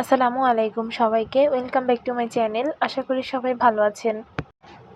আসসালামু আলাইকুম সবাইকে। Welcome back to my channel আশা করি সবাই ভালো আছেন।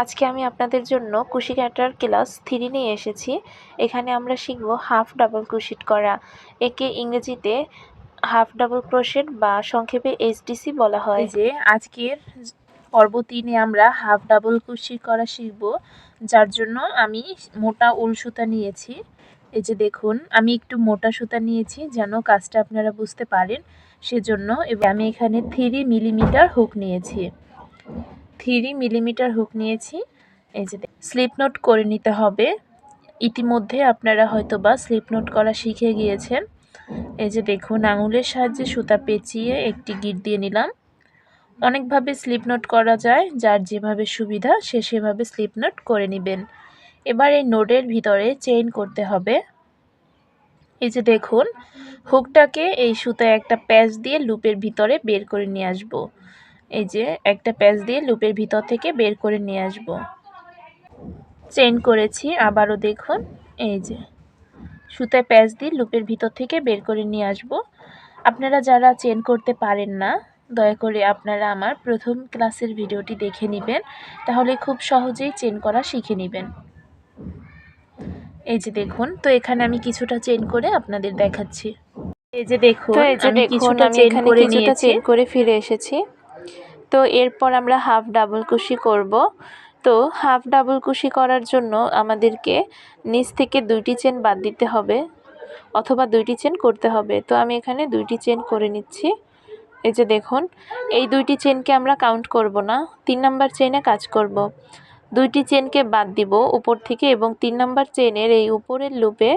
আজকে আমি আপনাদের জন্য কুশি কাটার ক্লাস থ্রি নিয়ে এসেছি। এখানে আমরা শিখব হাফ ডাবল কুশিট করা। একে ইংরেজিতে হাফ ডাবল ক্রোশেট বা সংক্ষেপে এইচডিসি বলা হয়। যে আজকের পর্ব তিনে আমরা হাফ ডাবল কুশি করা শিখব, যার জন্য আমি মোটা উল সুতা নিয়েছি। এই যে দেখুন, আমি একটু মোটা সুতা নিয়েছি যেন কাজটা আপনারা বুঝতে পারেন সেজন্য আমি এখানে থ্রি মিলিমিটার হুক নিয়েছি। থ্রি মিলিমিটার হুক নিয়েছি। এই যে স্লিপ নোট করে নিতে হবে। ইতিমধ্যে আপনারা হয়তো বা স্লিপ নোট করা শিখে গিয়েছেন। এই যে দেখুন, আঙুলের সাহায্যে সুতা পেঁচিয়ে একটি গিট দিয়ে নিলাম। অনেকভাবে স্লিপ নোট করা যায়, যার যেভাবে সুবিধা সে সেভাবে স্লিপ নোট করে নেবেন। এবার এই নোটের ভিতরে চেইন করতে হবে। এই যে দেখুন, হুকটাকে এই সুতায় একটা প্যাচ দিয়ে লুপের ভিতরে বের করে নিয়ে আসব। এই যে একটা প্যাচ দিয়ে লুপের ভিতর থেকে বের করে নিয়ে আসব। চেইন করেছি, আবারও দেখুন, এই যে সুতায় প্যাচ দিয়ে লুপের ভিতর থেকে বের করে নিয়ে আসব। আপনারা যারা চেন করতে পারেন না, দয়া করে আপনারা আমার প্রথম ক্লাসের ভিডিওটি দেখে নেবেন, তাহলে খুব সহজেই চেন করা শিখে নেবেন। এই যে দেখুন তো এখানে আমি কিছুটা চেন করে আপনাদের দেখাচ্ছি। এই যে দেখুন তো এই যে দেখুন আমি এখানে কিছুটা চেন করে ফিরে এসেছি। তো এরপর আমরা হাফ ডাবল কুশি করব। তো হাফ ডাবল কুশি করার জন্য আমাদেরকে নিচ থেকে দুইটি চেন বাদ দিতে হবে অথবা দুইটি চেন করতে হবে। তো আমি এখানে দুইটি চেন করে নিচ্ছি। এই যে দেখুন এই দুইটি চেনকে আমরা কাউন্ট করব না তিন নাম্বার চেনে কাজ করব। দুইটি চেনকে বাদ দিব উপর থেকে এবং তিন নাম্বার চেনের এই উপরের লুপে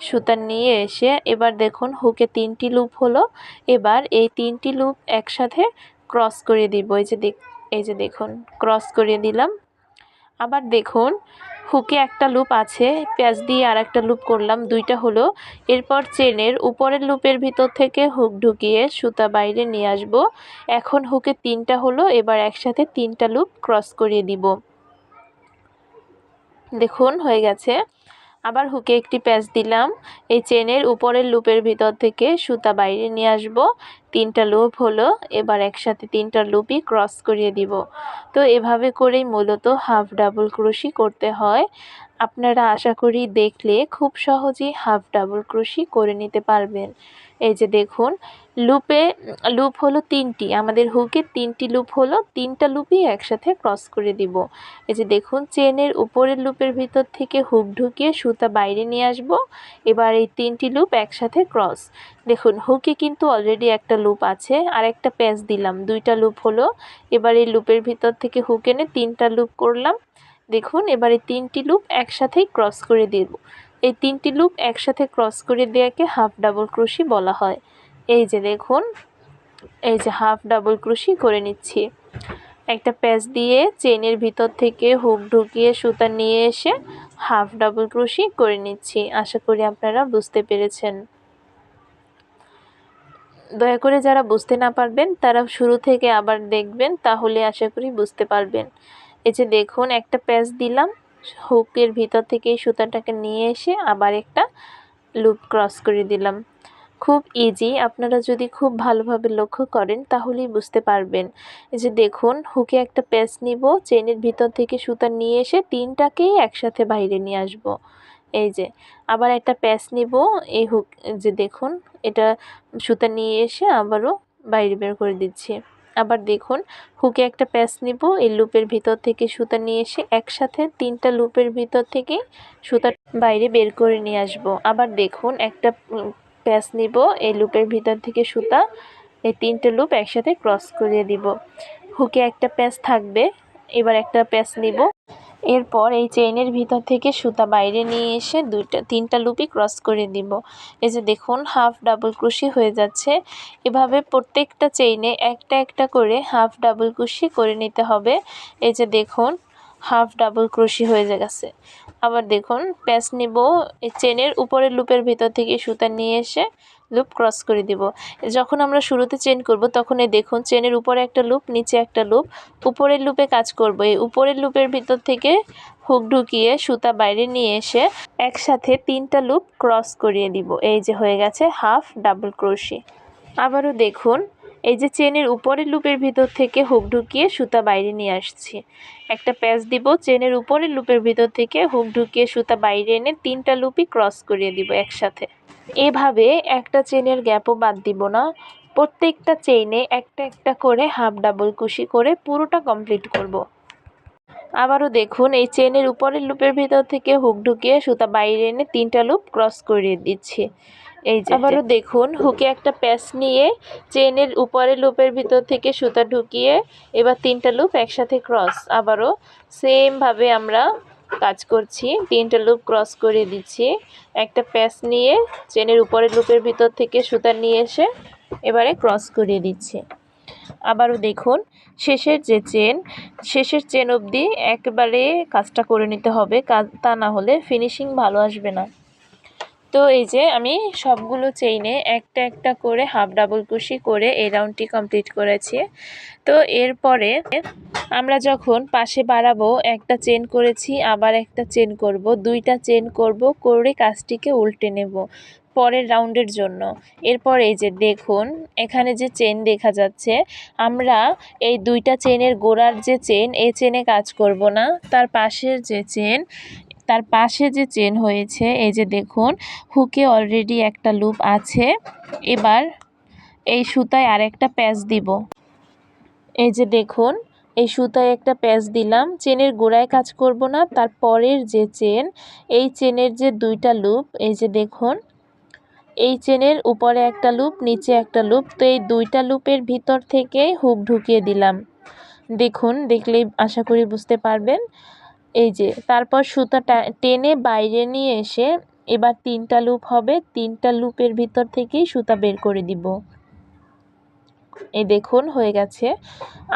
সুতা নিয়ে এসে এবার দেখুন হুকে তিনটি লুপ হলো। এবার এই তিনটি লুপ একসাথে ক্রস করে দিব। এই যে দেখ এই যে দেখুন, ক্রস করে দিলাম। আবার দেখুন হুকে একটা লুপ আছে, প্যাচ দিয়ে আর একটা লুপ করলাম, দুইটা হলো। এরপর চেনের উপরের লুপের ভিতর থেকে হুক ঢুকিয়ে সুতা বাইরে নিয়ে আসব। এখন হুকে তিনটা হলো, এবার একসাথে তিনটা লুপ ক্রস করিয়ে দিব। দেখুন, হয়ে গেছে। আবার হুকে একটি প্যাচ দিলাম। এই চেনের উপরের লুপের ভিতর থেকে সুতা বাইরে নিয়ে আসব। তিনটা লুপ হলো, এবার একসাথে তিনটা লুপই ক্রস করিয়ে দিব। তো এভাবে করেই মূলত হাফ ডাবল ক্রোশি করতে হয়। আপনারা আশা করি দেখলে খুব সহজেই হাফ ডাবল ক্রোশি করে নিতে পারবেন। এই যে দেখুন লুপে, লুপ হলো তিনটি। আমাদের হুকে তিনটি লুপ হলো, তিনটা লুপই একসাথে ক্রস করে দিব। এই যে দেখুন, চেনের উপরের লুপের ভিতর থেকে হুক ঢুকিয়ে সুতা বাইরে নিয়ে আসব। এবার এই তিনটি লুপ একসাথে ক্রস দেখুন, হুকে কিন্তু অলরেডি একটা লুপ আছে, আর একটা প্যাচ দিলাম। দুইটা লুপ হলো, এবার এই লুপের ভিতর থেকে হুক এনে তিনটা লুপ করলাম। দেখুন, এবার এই তিনটি লুপ একসাথেই ক্রস করে দেব। এই তিনটি লুপ একসাথে ক্রস করে দেওয়াকে হাফ ডাবল ক্রোশি বলা হয়। এই যে দেখুন, এই যে হাফ ডাবল ক্রোশি করে নিচ্ছি। একটা প্যাচ দিয়ে চেনের ভিতর থেকে হুক ঢুকিয়ে সুতা নিয়ে এসে হাফ ডাবল ক্রোশি করে নিচ্ছি। আশা করি আপনারা বুঝতে পেরেছেন। দয়া করে যারা বুঝতে না পারবেন, তারা শুরু থেকে আবার দেখবেন, তাহলে আশা করি বুঝতে পারবেন। এই যে দেখুন, একটা প্যাচ দিলাম, হুকের ভিতর থেকে সুতাটাকে নিয়ে এসে আবার একটা লুপ ক্রস করে দিলাম। খুব ইজি আপনারা যদি খুব ভালোভাবে লক্ষ্য করেন, তাহলেই বুঝতে পারবেন। এই যে দেখুন, হুকে একটা প্যাচ নিব, চেনের ভিতর থেকে সুতা নিয়ে এসে তিনটাকেই একসাথে বাইরে নিয়ে আসব। এই যে, আবার একটা প্যাচ নিব, এই হুক যে দেখুন, এটা সুতা নিয়ে এসে আবারও বাইরে বের করে দিচ্ছি। আবার দেখুন, হুকে একটা প্যাচ নিব, এই লুপের ভিতর থেকে সুতা নিয়ে এসে একসাথে তিনটা লুপের ভিতর থেকে সুতা বাইরে বের করে নিয়ে আসব। আবার দেখুন, একটা প্যাচ নিব, এই লুপের ভিতর থেকে সুতা, এই তিনটে লুপ একসাথে ক্রস করিয়ে দিব। হুকে একটা প্যাচ থাকবে, এবার একটা প্যাচ নিব। এরপর এই চেইনের ভিতর থেকে সুতা বাইরে নিয়ে এসে দুইটা, তিনটা লুপই ক্রস করে দিব। এই যে দেখুন, হাফ ডাবল ক্রুশি হয়ে যাচ্ছে। এভাবে প্রত্যেকটা চেইনে একটা একটা করে হাফ ডাবল ক্রুশি করে নিতে হবে। এই যে দেখুন হাফ ডাবল ক্রুশি হয়ে গেছে। আবার দেখুন, প্যাচ নিব, এই চেনের উপরের লুপের ভিতর থেকে সুতা নিয়ে এসে লুপ ক্রস করে দিব। যখন আমরা শুরুতে চেন করব, তখন এই দেখুন, চেনের উপরে একটা লুপ, নিচে একটা লুপ, উপরের লুপে কাজ করব। এই উপরের লুপের ভিতর থেকে হুক ঢুকিয়ে সুতা বাইরে নিয়ে এসে একসাথে তিনটা লুপ ক্রস করিয়ে দিব। এই যে হয়ে গেছে হাফ ডাবল ক্রোশি। আবারও দেখুন এই যে চেনের উপরের লুপের ভিতর থেকে হুক ঢুকিয়ে সুতা বাইরে নিয়ে আসছি। একটা প্যাচ দিব, চেনের উপরের লুপের ভিতর থেকে হুক ঢুকিয়ে সুতা বাইরে এনে তিনটা লুপই ক্রস করিয়ে দিব একসাথে। এভাবে একটা চেনের গ্যাপও বাদ দিব না। প্রত্যেকটা চেইনে একটা একটা করে হাফ ডাবল কুশি করে পুরোটা কমপ্লিট করব। আবারও দেখুন, এই চেনের উপরের লুপের ভিতর থেকে হুক ঢুকিয়ে সুতা বাইরে এনে তিনটা লুপ ক্রস করিয়ে দিচ্ছি। এই যে আবারও দেখুন হুকে একটা প্যাচ নিয়ে চেনের উপরের লুপের ভিতর থেকে সুতা ঢুকিয়ে এবার তিনটা লুপ একসাথে ক্রস। আবারও সেমভাবে আমরা কাজ করছি তিনটা লুপ ক্রস করে দিচ্ছি। একটা প্যাচ নিয়ে চেনের উপরের লুপের ভিতর থেকে সুতা নিয়ে এসে এবারে ক্রস করিয়ে দিচ্ছি। আবারও দেখুন শেষের যে চেন শেষের চেন অবধি একবারে কাজটা করে নিতে হবে কাজ তা না হলে ফিনিশিং ভালো আসবে না। তো এই যে আমি সবগুলো চেইনে একটা একটা করে হাফ ডাবল কুশি করে এই রাউন্ডটি কমপ্লিট করেছি। তো এরপরে আমরা যখন পাশে বাড়াবো, একটা চেন করেছি, আবার একটা চেন করব, দুইটা চেন করব, করে কাজটিকে উল্টে নেব পরের রাউন্ডের জন্য। এরপর এই যে দেখুন, এখানে যে চেন দেখা যাচ্ছে, আমরা এই দুইটা চেনের গোড়ার যে চেন এই চেনে কাজ করব না। তার পাশের যে চেন তার পাশে যে চেন হয়েছে, এই যে দেখুন, হুকে অলরেডি একটা লুপ আছে। এবার এই সুতায় আরেকটা প্যাচ দিব। এই যে দেখুন, এই সুতায় একটা প্যাচ দিলাম। চেনের গোড়ায় কাজ করব না, তার পরের যে চেন, এই চেনের যে দুইটা লুপ এই যে দেখুন, এই চেনের উপরে একটা লুপ নিচে একটা লুপ তো এই দুইটা লুপের ভিতর থেকে হুক ঢুকিয়ে দিলাম। দেখুন, দেখলেই আশা করি বুঝতে পারবেন। এই যে, তারপর সুতাটা টেনে বাইরে নিয়ে এসে এবার তিনটা লুপ হবে, তিনটা লুপের ভিতর থেকেই সুতা বের করে দিব। এই দেখুন, হয়ে গেছে।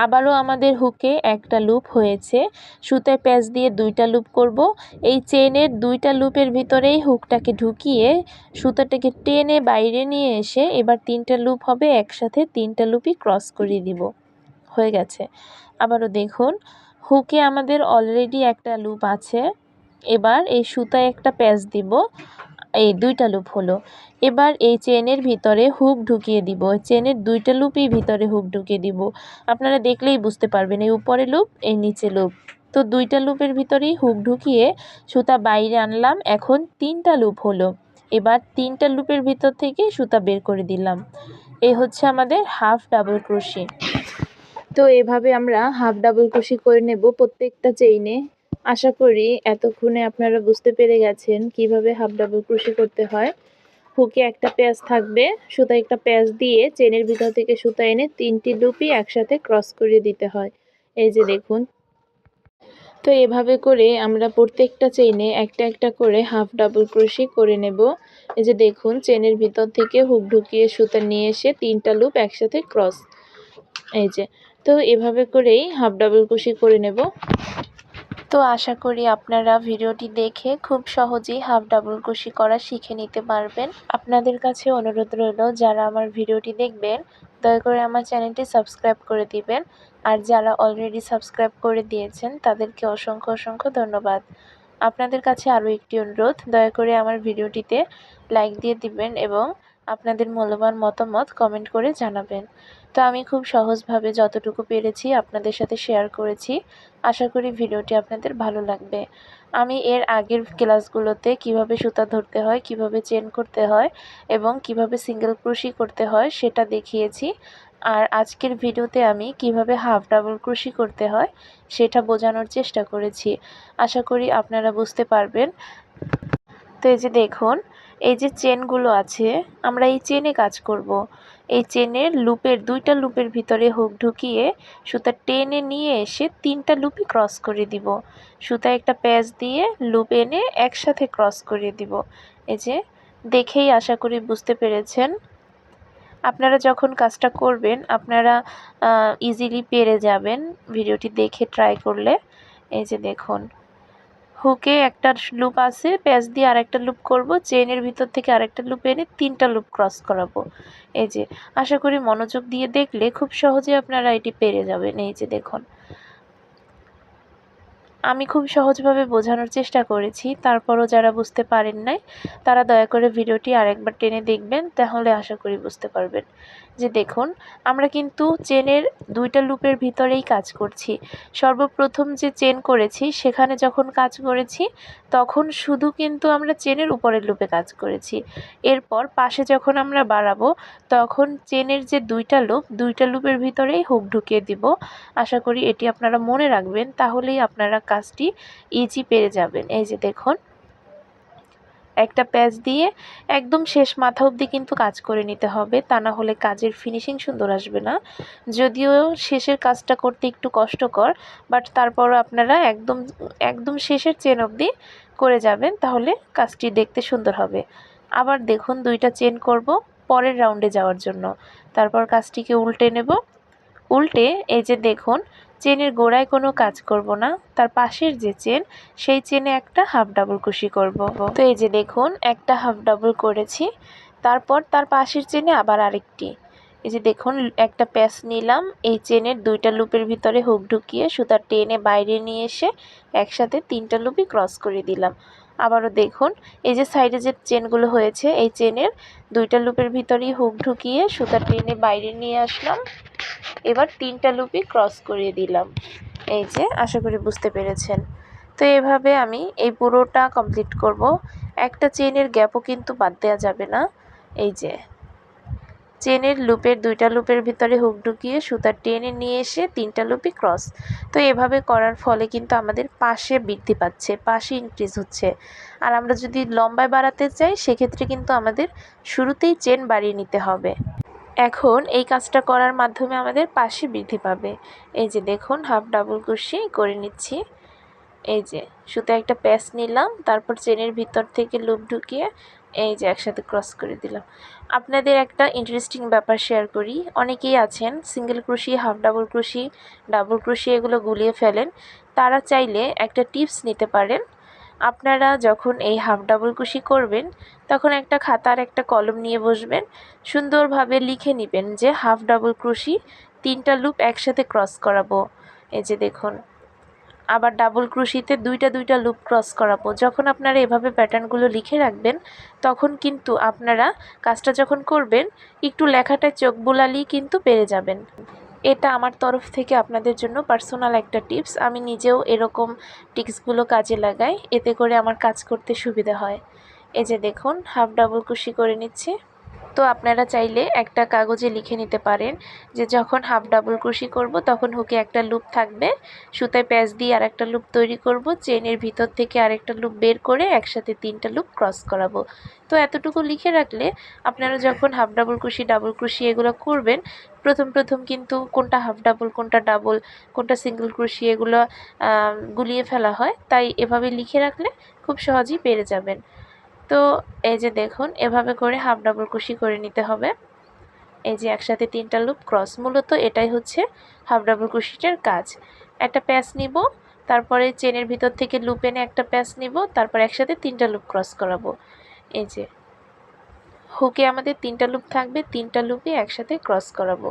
আবারও আমাদের হুকে একটা লুপ হয়েছে। সুতায় প্যাচ দিয়ে দুইটা লুপ করব। এই চেনের দুইটা লুপের ভিতরেই হুকটাকে ঢুকিয়ে সুতাটাকে টেনে বাইরে নিয়ে এসে এবার তিনটা লুপ হবে, একসাথে তিনটা লুপই ক্রস করিয়ে দিব। হয়ে গেছে। আবারও দেখুন হুকে আমাদের অলরেডি একটা লুপ আছে। এবার এই সুতায় একটা প্যাচ দিব। এই দুইটা লুপ হলো। এবার এই চেনের ভিতরে হুক ঢুকিয়ে দিব। চেনের দুইটা লুপই ভিতরে হুক ঢুকিয়ে দিব। আপনারা দেখলেই বুঝতে পারবেন এই উপরে লুপ এই নিচে লুপ তো দুইটা লুপের ভিতরেই হুক ঢুকিয়ে সুতা বাইরে আনলাম। এখন তিনটা লুপ হলো। এবার তিনটা লুপের ভিতর থেকে সুতা বের করে দিলাম। এই হচ্ছে আমাদের হাফ ডাবল ক্রোশি তো এভাবে আমরা হাফ ডাবল ক্রোশি করে নেব প্রত্যেকটা চেইনে আশা করি এতক্ষণে আপনারা বুঝতে পেরে গেছেন কীভাবে হাফ ডাবল ক্রোশি করতে হয়। হুকে একটা প্যাচ থাকবে, সুতা একটা প্যাচ দিয়ে চেনের ভিতর থেকে সুতা এনে তিনটি লুপই একসাথে ক্রস করে দিতে হয়। এই যে দেখুন। তো এভাবে করে আমরা প্রত্যেকটা চেইনে একটা একটা করে হাফ ডাবল ক্রোশি করে নেব। এই যে দেখুন চেনের ভিতর থেকে হুক ঢুকিয়ে সুতা নিয়ে এসে তিনটা লুপ একসাথে ক্রস এই যে তো এভাবে করেই হাফ ডাবল কুশি করে নেব। তো আশা করি আপনারা ভিডিওটি দেখে খুব সহজেই হাফ ডাবল কুশি করা শিখে নিতে পারবেন। আপনাদের কাছে অনুরোধ রইল, যারা আমার ভিডিওটি দেখবেন, দয়া করে আমার চ্যানেলটি সাবস্ক্রাইব করে দিবেন। আর যারা অলরেডি সাবস্ক্রাইব করে দিয়েছেন, তাদেরকে অসংখ্য অসংখ্য ধন্যবাদ। আপনাদের কাছে আরও একটি অনুরোধ, দয়া করে আমার ভিডিওটিতে লাইক দিয়ে দিবেন এবং আপনাদের মূল্যবান মতামত কমেন্ট করে জানাবেন। তো আমি খুব সহজভাবে যতটুকু পেরেছি আপনাদের সাথে শেয়ার করেছি। আশা করি ভিডিওটি আপনাদের ভালো লাগবে। আমি এর আগের ক্লাসগুলোতে কীভাবে সুতা ধরতে হয়, কীভাবে চেন করতে হয় এবং কীভাবে সিঙ্গেল ক্রুশি করতে হয় সেটা দেখিয়েছি। আর আজকের ভিডিওতে আমি কীভাবে হাফ ডাবল ক্রুশি করতে হয় সেটা বোঝানোর চেষ্টা করেছি। আশা করি আপনারা বুঝতে পারবেন। তো এই যে দেখুন, এই যে চেনগুলো আছে, আমরা এই চেনে কাজ করব। এই চেনের লুপের দুইটা লুপের ভিতরে হুক ঢুকিয়ে সুতা টেনে নিয়ে এসে তিনটা লুপই ক্রস করে দিব। সুতা একটা প্যাচ দিয়ে লুপ এনে একসাথে ক্রস করে দিব। এই যে, দেখেই আশা করি বুঝতে পেরেছেন। আপনারা যখন কাজটা করবেন, আপনারা ইজিলি পেরে যাবেন ভিডিওটি দেখে ট্রাই করলে। এই যে দেখুন হুকে একটা লুপ আছে, প্যাচ দিয়ে আরেকটা লুপ করব চেনের ভিতর থেকে আরেকটা লুপ এনে তিনটা লুপ ক্রস করাবো। এই যে, আশা করি মনোযোগ দিয়ে দেখলে খুব সহজে আপনারা এটি পেরে যাবেন। এই যে দেখুন। আমি খুব সহজভাবে বোঝানোর চেষ্টা করেছি, তারপরও যারা বুঝতে পারেন নাই, তারা দয়া করে ভিডিওটি আরেকবার টেনে দেখবেন, তাহলে আশা করি বুঝতে পারবেন। যে দেখুন, আমরা কিন্তু চেনের দুইটা লুপের ভিতরেই কাজ করছি। সর্বপ্রথম যে চেন করেছি, সেখানে যখন কাজ করেছি, তখন শুধু কিন্তু আমরা চেনের উপরের লুপে কাজ করেছি। এরপর পাশে যখন আমরা বাড়াবো, তখন চেনের যে দুইটা লুপ, দুইটা লুপের ভিতরেই হুক ঢুকিয়ে দিব। আশা করি এটি আপনারা মনে রাখবেন, তাহলেই আপনারা কাজটি ইজি পেরে যাবেন। এই যে দেখুন একটা প্যাচ দিয়ে একদম শেষ মাথা অবধি কিন্তু কাজ করে নিতে হবে। তা না হলে কাজের ফিনিশিং সুন্দর আসবে না। যদিও শেষের কাজটা করতে একটু কষ্টকর বাট তারপরও আপনারা একদম একদম শেষের চেন অবধি করে যাবেন, তাহলে কাজটি দেখতে সুন্দর হবে। আবার দেখুন, দুইটা চেন করব পরের রাউন্ডে যাওয়ার জন্য। তারপর কাজটিকে উল্টে নেব। উল্টে এই যে দেখুন চেনের গোড়ায় কোনো কাজ করব না, তার পাশের যে চেন, সেই চেনে একটা হাফ ডাবল কুশি করব। তো এই যে দেখুন, একটা হাফ ডাবল করেছি, তারপর তার পাশের চেনে আবার আরেকটি। এই যে দেখুন, একটা প্যাচ নিলাম। এই চেনের দুইটা লুপের ভিতরে হুক ঢুকিয়ে সুতা টেনে বাইরে নিয়ে এসে একসাথে তিনটা লুপই ক্রস করে দিলাম। আবারও দেখুন, এই যে সাইডে যে চেনগুলো হয়েছে, এই চেনের দুইটা লুপের ভিতরেই হুক ঢুকিয়ে সুতা টেনে বাইরে নিয়ে আসলাম। এবার তিনটা লুপই ক্রস করিয়ে দিলাম। এই যে, আশা করি বুঝতে পেরেছেন। তো এভাবে আমি এই পুরোটা কমপ্লিট করব। একটা চেনের গ্যাপও কিন্তু বাদ দেওয়া যাবে না। এই যে চেনের লুপের দুইটা লুপের ভিতরে হুক ঢুকিয়ে সুতা টেনে নিয়ে এসে তিনটা লুপই ক্রস তো এভাবে করার ফলে কিন্তু আমাদের পাশে বৃদ্ধি পাচ্ছে, পাশে ইনক্রিজ হচ্ছে। আর আমরা যদি লম্বায় বাড়াতে চাই, সেক্ষেত্রে কিন্তু আমাদের শুরুতেই চেন বাড়িয়ে নিতে হবে। এখন এই কাজটা করার মাধ্যমে আমাদের পাশে বৃদ্ধি পাবে। এই যে দেখুন, হাফ ডাবল কুশি করে নিচ্ছি। এই যে সুতো একটা প্যাচ নিলাম, তারপর চেনের ভিতর থেকে লুপ ঢুকিয়ে এই যে একসাথে ক্রস করে দিলাম। আপনাদের একটা ইন্টারেস্টিং ব্যাপার শেয়ার করি। অনেকেই আছেন single crochet half double crochet double crochet এগুলো গুলিয়ে ফেলেন। তারা চাইলে একটা টিপস নিতে পারেন। আপনারা যখন এই হাফ ডাবল কুশি করবেন, তখন একটা খাতা আর একটা কলম নিয়ে বসবেন। সুন্দরভাবে লিখে নেবেন যে হাফ ডাবল ক্রুশি তিনটা লুপ একসাথে ক্রস করাবো। এই যে দেখুন। আবার ডাবল ক্রুশিতে দুইটা দুইটা লুপ ক্রস করাবো। যখন আপনারা এভাবে প্যাটার্নগুলো লিখে রাখবেন, তখন কিন্তু আপনারা কাজটা যখন করবেন, একটু লেখাটায় চোখ বুলালেই কিন্তু পেরে যাবেন। এটা আমার তরফ থেকে আপনাদের জন্য পার্সোনাল একটা টিপস আমি নিজেও এরকম টিপসগুলো কাজে লাগাই, এতে করে আমার কাজ করতে সুবিধা হয়। এই যে দেখুন হাফ ডাবল কুশি করে নিচ্ছি। তো আপনারা চাইলে একটা কাগজে লিখে নিতে পারেন যে যখন হাফ ডাবল ক্রুশি করব তখন হুকে একটা লুপ থাকবে, সুতায় প্যাচ দিয়ে আর একটা লুপ তৈরি করব, চেনের ভিতর থেকে আরেকটা লুপ বের করে একসাথে তিনটা লুপ ক্রস করাবো। তো এতটুকু লিখে রাখলে আপনারা যখন half double crochet double crochet এগুলো করবেন, প্রথম প্রথম কিন্তু কোনটা হাফ ডাবল, কোনটা ডাবল, কোনটা সিঙ্গেল ক্রুশি এগুলো গুলিয়ে ফেলা হয়, তাই এভাবে লিখে রাখলে খুব সহজেই পেরে যাবেন। তো এই যে দেখুন, এভাবে করে হাফ ডাবল কুশি করে নিতে হবে। এই যে একসাথে তিনটা লুপ ক্রস মূলত এটাই হচ্ছে হাফ ডাবল কুশিটার কাজ। একটা প্যাচ নিব, তারপরে চেনের ভিতর থেকে লুপ এনে একটা প্যাচ নিব, তারপর একসাথে তিনটা লুপ ক্রস করাবো। এই যে হুকে আমাদের তিনটা লুপ থাকবে, তিনটা লুপই একসাথে ক্রস করাবো।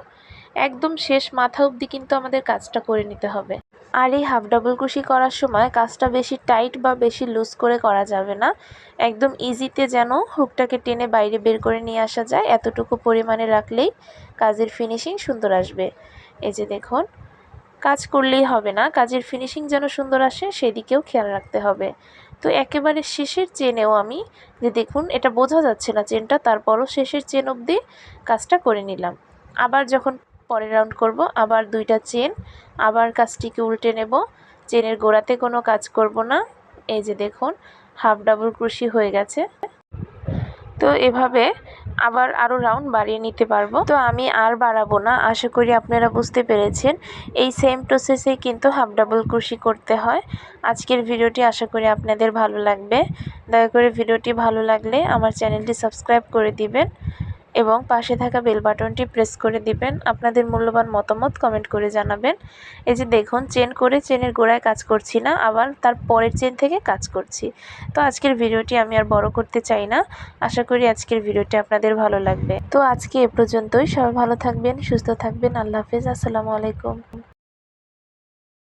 একদম শেষ মাথা অবধি কিন্তু আমাদের কাজটা করে নিতে হবে। আর এই হাফ ডাবল কুশি করার সময় কাজটা বেশি টাইট বা বেশি লুজ করে করা যাবে না। একদম ইজিতে যেন হুকটাকে টেনে বাইরে বের করে নিয়ে আসা যায়, এতটুকু পরিমাণে রাখলেই কাজের ফিনিশিং সুন্দর আসবে। এই যে দেখুন, কাজ করলেই হবে না, কাজের ফিনিশিং যেন সুন্দর আসে সেদিকেও খেয়াল রাখতে হবে। তো একেবারে শেষের চেনেও আমি যে দেখুন, এটা বোঝা যাচ্ছে না চেনটা, তারপরও শেষের চেন অবধি কাজটা করে নিলাম। আবার যখন পরের রাউন্ড করব। আবার দুইটা চেন। আবার কাজটিকে উল্টে নেব। চেনের গোড়াতে কোনো কাজ করব না। এই যে দেখুন, হাফ ডাবল ক্রুশি হয়ে গেছে। তো এভাবে আবার আরও রাউন্ড বাড়িয়ে নিতে পারব। তো আমি আর বাড়াবো না। আশা করি আপনারা বুঝতে পেরেছেন। এই সেম প্রসেসেই কিন্তু হাফ ডাবল ক্রুশি করতে হয়। আজকের ভিডিওটি আশা করি আপনাদের ভালো লাগবে। দয়া করে ভিডিওটি ভালো লাগলে আমার চ্যানেলটি সাবস্ক্রাইব করে দিবেন। এবং পাশে থাকা বেল বাটনটি প্রেস করে দিবেন। আপনাদের মূল্যবান মতামত কমেন্ট করে জানাবেন। এই যে দেখুন চেন করে চেনের গোড়ায় কাজ করছি না, আবার তার পরের চেন থেকে কাজ করছি। তো আজকের ভিডিওটি আমি আর বড় করতে চাই না। আশা করি আজকের ভিডিওটি আপনাদের ভালো লাগবে। তো আজকে এ পর্যন্তই। সবাই ভালো থাকবেন, সুস্থ থাকবেন। আল্লাহ হাফেজ। আসসালামু আলাইকুম।